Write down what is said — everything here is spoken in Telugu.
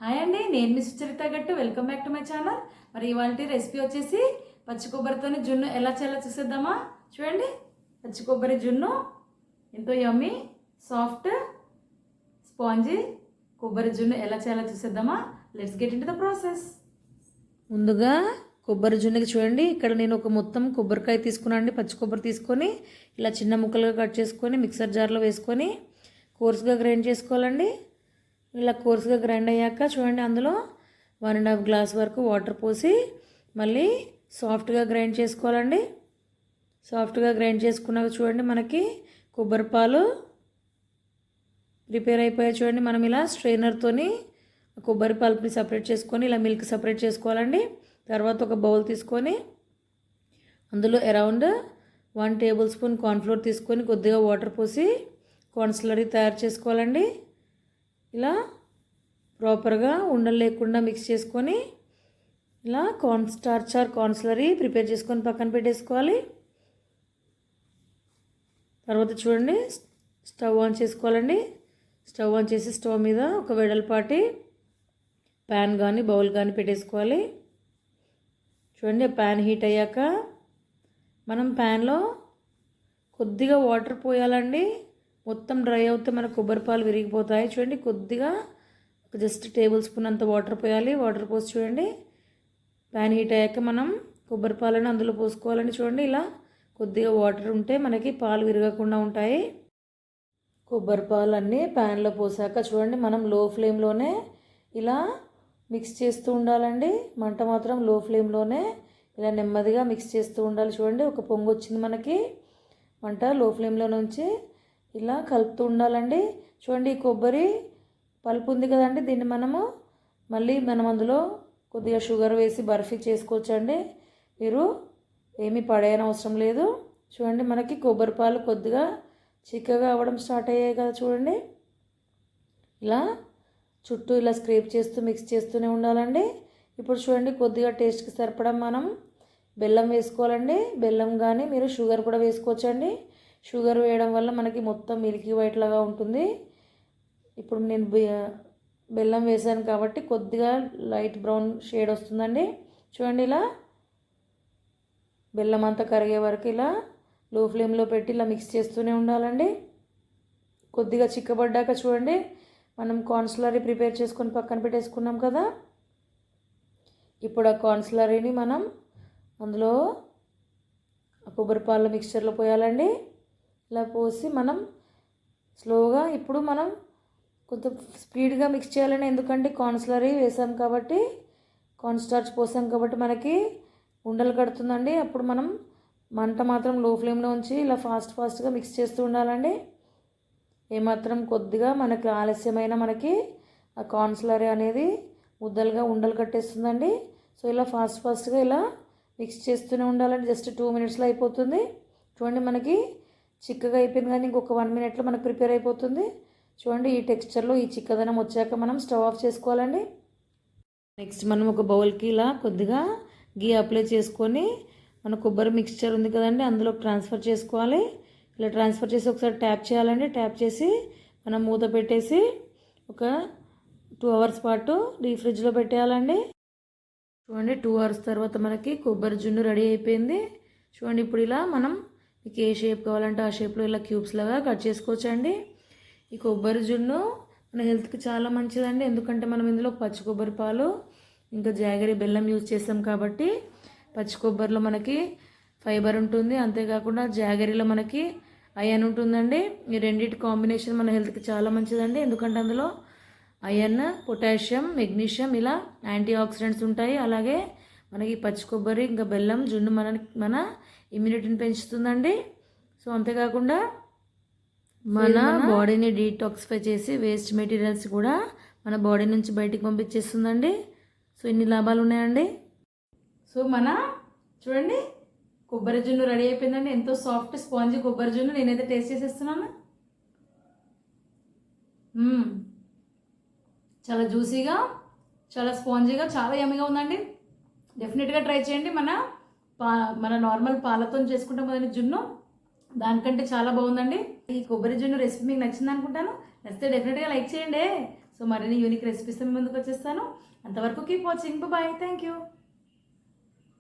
హాయ్ అండి నేను మీ Sucharita Gattu. Welcome back to my channel మరి ఇవాళ రెసిపీ వచ్చేసి పచ్చి కొబ్బరితోని జున్ను ఎలా చేయాలో చూసేద్దామా? చూడండి పచ్చి కొబ్బరి జున్ను ఎంతో యమ్మీ సాఫ్ట్ స్పాంజీ కొబ్బరి జున్ను ఎలా చేయాలో చూసేద్దామా? Let's get in the process ముందుగా కొబ్బరి జున్నుకి చూడండి ఇక్కడ నేను ఒక మొత్తం కొబ్బరికాయ తీసుకున్నాను పచ్చి కొబ్బరి తీసుకొని ఇలా చిన్న ముక్కలుగా కట్ చేసుకొని మిక్సర్ జార్లో వేసుకొని కోర్సుగా గ్రైండ్ చేసుకోవాలండి. ఇలా కోర్సుగా గ్రైండ్ అయ్యాక చూడండి అందులో వన్ అండ్ హాఫ్ గ్లాస్ వరకు వాటర్ పోసి మళ్ళీ సాఫ్ట్గా గ్రైండ్ చేసుకోవాలండి. సాఫ్ట్గా గ్రైండ్ చేసుకున్నాక చూడండి మనకి కొబ్బరి పాలు ప్రిపేర్ అయిపోయాయి చూడండి. మనం ఇలా స్ట్రైనర్తోని కొబ్బరి పల్ప్ని సపరేట్ చేసుకొని ఇలా మిల్క్ సపరేట్ చేసుకోవాలండి. తర్వాత ఒక బౌల్ తీసుకొని అందులో around one tablespoon cornflour తీసుకొని కొద్దిగా వాటర్ పోసి కార్న్స్లరీ తయారు చేసుకోవాలండి. ఇలా ప్రాపర్గా ఉండలు లేకుండా మిక్స్ చేసుకొని ఇలా corn starch or corn slurry prepare చేసుకొని పక్కన పెట్టేసుకోవాలి. తర్వాత చూడండి స్టవ్ ఆన్ చేసుకోవాలండి. స్టవ్ ఆన్ చేసి స్టవ్ మీద ఒక వెడల్పాటి ప్యాన్ కానీ బౌల్ కానీ పెట్టేసుకోవాలి. చూడండి ప్యాన్ హీట్ అయ్యాక మనం ప్యాన్లో కొద్దిగా వాటర్ పోయాలండి. మొత్తం డ్రై అవుతే మన కొబ్బరి పాలు విరిగిపోతాయి. చూడండి కొద్దిగా జస్ట్ టేబుల్ స్పూన్ అంత వాటర్ పోయాలి. వాటర్ పోసి చూడండి ప్యాన్ హీట్ అయ్యాక మనం కొబ్బరి పాలను అందులో పోసుకోవాలని చూడండి ఇలా కొద్దిగా వాటర్ ఉంటే మనకి పాలు విరగకుండా ఉంటాయి. కొబ్బరి పాలు అన్నీ ప్యాన్లో పోసాక చూడండి మనం లో ఫ్లేమ్లోనే ఇలా మిక్స్ చేస్తూ ఉండాలండి. మంట మాత్రం లో ఫ్లేమ్లోనే ఇలా నెమ్మదిగా మిక్స్ చేస్తూ ఉండాలి. చూడండి ఒక పొంగు వచ్చింది మనకి. మంట లో ఫ్లేమ్లో నుంచి ఇలా కలుపుతూ ఉండాలండి. చూడండి ఈ కొబ్బరి పలుపు ఉంది కదండి. దీన్ని మనము మళ్ళీ మనం అందులో కొద్దిగా షుగర్ వేసి బర్ఫీ చేసుకోవచ్చండి. మీరు ఏమీ పడేయని అవసరం లేదు. చూడండి మనకి కొబ్బరి పాలు కొద్దిగా చిక్కగా అవ్వడం స్టార్ట్ అయ్యాయి కదా చూడండి. ఇలా చుట్టూ ఇలా స్క్రేప్ చేస్తూ మిక్స్ చేస్తూనే ఉండాలండి. ఇప్పుడు చూడండి కొద్దిగా టేస్ట్కి సరిపడా మనం బెల్లం వేసుకోవాలండి. బెల్లం కానీ మీరు షుగర్ కూడా వేసుకోవచ్చండి. షుగర్ వేయడం వల్ల మనకి మొత్తం మిల్కీ వైట్ లాగా ఉంటుంది. ఇప్పుడు నేను బెల్లం వేసాను కాబట్టి కొద్దిగా లైట్ బ్రౌన్ షేడ్ వస్తుందండి. చూడండి ఇలా. బెల్లం అంతా కరిగే వరకు ఇలా లో ఫ్లేమ్లో పెట్టి ఇలా మిక్స్ చేస్తూనే ఉండాలండి. కొద్దిగా చిక్కబడ్డాక చూడండి. మనం కార్న్స్లరీ ప్రిపేర్ చేసుకొని పక్కన పెట్టేసుకున్నాం కదా. ఇప్పుడు ఆ కార్న్స్లరీని మనం అందులో కొబ్బరి పాల మిక్చర్లో పోయాలండి. ఇలా పోసి మనం స్లోగా ఇప్పుడు మనం కొంత స్పీడ్గా మిక్స్ చేయాలని ఎందుకంటే కార్న్స్లరీ వేసాం కాబట్టి కార్న్ స్టార్చ్ పోసాం కాబట్టి మనకి ఉండలు కడుతుందండి. అప్పుడు మనం మంట మాత్రం లో ఫ్లేమ్లో ఉంచి ఇలా ఫాస్ట్ ఫాస్ట్గా మిక్స్ చేస్తూ ఉండాలండి. ఏమాత్రం కొద్దిగా మనకి ఆలస్యమైన మనకి ఆ కార్న్స్లరీ అనేది ముద్దలుగా ఉండలు కట్టేస్తుందండి. సో ఇలా ఫాస్ట్ ఫాస్ట్గా ఇలా మిక్స్ చేస్తూనే ఉండాలండి. జస్ట్ టూ మినిట్స్లో అయిపోతుంది. చూడండి మనకి చిక్కగా అయిపోయింది కానీ ఇంకొక వన్ మినిట్లో మనకు ప్రిపేర్ అయిపోతుంది. చూడండి ఈ టెక్స్చర్లో ఈ చిక్కదనం వచ్చాక మనం స్టవ్ ఆఫ్ చేసుకోవాలండి. నెక్స్ట్ మనం ఒక బౌల్కి ఇలా కొద్దిగా గీ అప్లై చేసుకొని మన కొబ్బరి మిక్స్చర్ ఉంది కదండి అందులో ట్రాన్స్ఫర్ చేసుకోవాలి. ఇలా ట్రాన్స్ఫర్ చేసి ఒకసారి ట్యాప్ చేయాలండి. ట్యాప్ చేసి మనం మూత పెట్టేసి ఒక టూ అవర్స్ పాటు డీ ఫ్రిడ్జ్లో పెట్టేయాలండి. చూడండి టూ అవర్స్ తర్వాత మనకి కొబ్బరి జున్ను రెడీ అయిపోయింది. చూడండి ఇప్పుడు ఇలా మనం మీకు ఏ షేప్ కావాలంటే ఆ షేప్లో ఇలా క్యూబ్స్ లాగా కట్ చేసుకోవచ్చండి. ఈ కొబ్బరి జున్ను మన హెల్త్కి చాలా మంచిదండి. ఎందుకంటే మనం ఇందులో పచ్చి కొబ్బరి పాలు ఇంకా జాగరి బెల్లం యూజ్ చేస్తాం కాబట్టి పచ్చి కొబ్బరిలో మనకి ఫైబర్ ఉంటుంది. అంతేకాకుండా జాగరిలో మనకి అయన్ ఉంటుందండి. ఈ రెండింటి కాంబినేషన్ మన హెల్త్కి చాలా మంచిదండి. ఎందుకంటే అందులో అయన్ పొటాషియం మెగ్నీషియం ఇలా యాంటీ ఆక్సిడెంట్స్ ఉంటాయి. అలాగే మనకి పచ్చి కొబ్బరి ఇంకా బెల్లం జున్ను మన మన ఇమ్యూనిటీని పెంచుతుందండి. సో అంతేకాకుండా మన బాడీని డీటాక్సిఫై చేసి వేస్ట్ మెటీరియల్స్ కూడా మన బాడీ నుంచి బయటికి పంపించేస్తుందండి. సో ఇన్ని లాభాలు ఉన్నాయండి. సో మన చూడండి కొబ్బరి జున్ను రెడీ అయిపోయిందండి. ఎంతో సాఫ్ట్ స్పాంజీ కొబ్బరి జున్ను నేనైతే టేస్ట్ చేసేస్తున్నాను. చాలా జ్యూసీగా చాలా స్పాంజీగా చాలా యమ్మీగా ఉందండి. డెఫినెట్గా ట్రై చేయండి. మన పా మన నార్మల్ పాలతో చేసుకుంటాం కదండి జున్ను దానికంటే చాలా బాగుందండి. ఈ కొబ్బరి జున్ను రెసిపీ మీకు నచ్చింది అనుకుంటాను. నచ్చితే డెఫినెట్గా లైక్ చేయండి. సో మరిన్ని యూనిక్ రెసిపీస్ ముందుకు వచ్చేస్తాను. అంతవరకు keep watching bye thank you